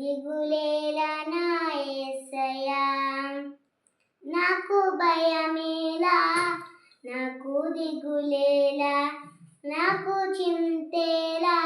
దిగులేలా నా ఏసయా నాకు భయమేలా? నాకు దిగులేలా? నాకు చింతేలా?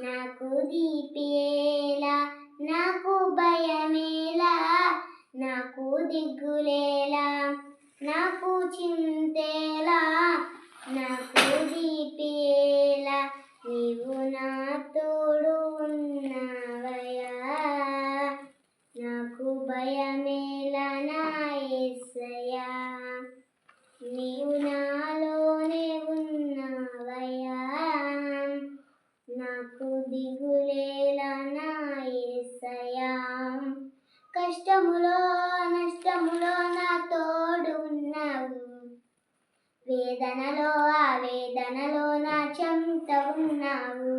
నాకు దీపేలా నాకు భయమేలా? నాకు దిగులేలా? నాకు చింతేలా? నా భయమేలా నీవు నాలోనే ఉన్నావయ్యా. నాకు దిగులేలా నా కష్టములో నష్టములో నా తోడు ఉన్నావు వేదనలో ఆ వేదనలో నా చెంత ఉన్నావు.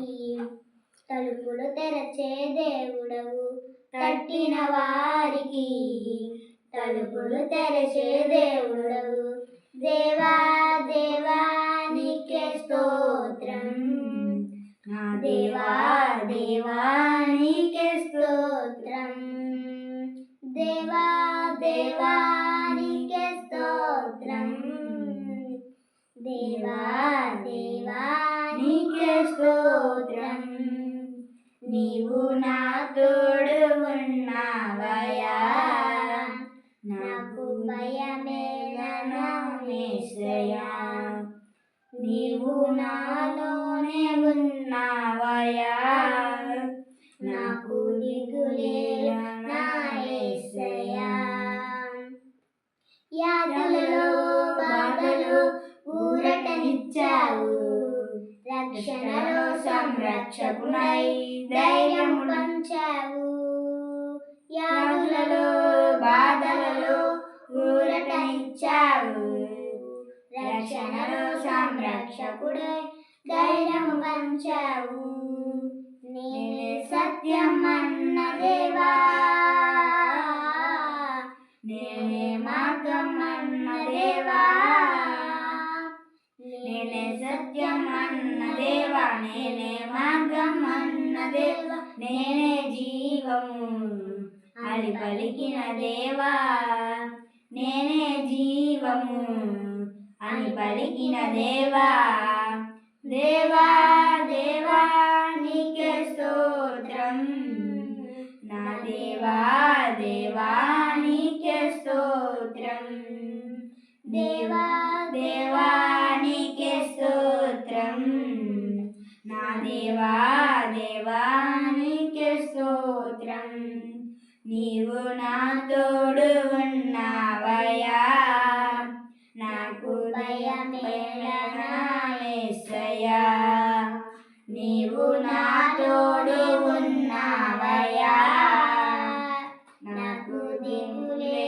తలుపులు తెరచే దేవుడవు కట్టిన వారికి. తలుపులు తెరచే దేవుడవు దేవా దేవా నీకే స్తోత్రం. నా దేవా దేవా నీకే స్తోత్రం. దేవా దేవా నీకే స్తోత్రం. దేవా దేవా నీకే స్తోత్రం. నీవు నా తోడు ఉన్నావయా నాకు భయమేలనమేసయా నీవు నాలోనే ఉన్నావయా నాకు దిగులేలా యాదలలో యాదులలో బాధలు ఊరటనిచ్చావు. రక్షణలో సంరక్షకునై ఇచ్చావు రక్షణలో సంరక్షకుడై ధైర్యము పంచావు. నేనే సత్యం అన్న దేవా. నేనే మార్గం అన్న దేవా. నేనే సత్యం అన్న దేవా. నేనే మార్గం అన్న దేవా. నేనే జీవము. అది పలికిన దేవా. నేనే జీవము అని పలికిన దేవా. దేవా దేవా నీకే స్తోత్రం. నా దేవా దేవా నీకే స్తోత్రం. దేవా దేవా నీకే స్తోత్రం. నా దేవా దేవా నీవు నా తోడు ఉన్నావయా నాకు భయమేళనాయా నీవు నా తోడు ఉన్నావయా నాకు దిగులే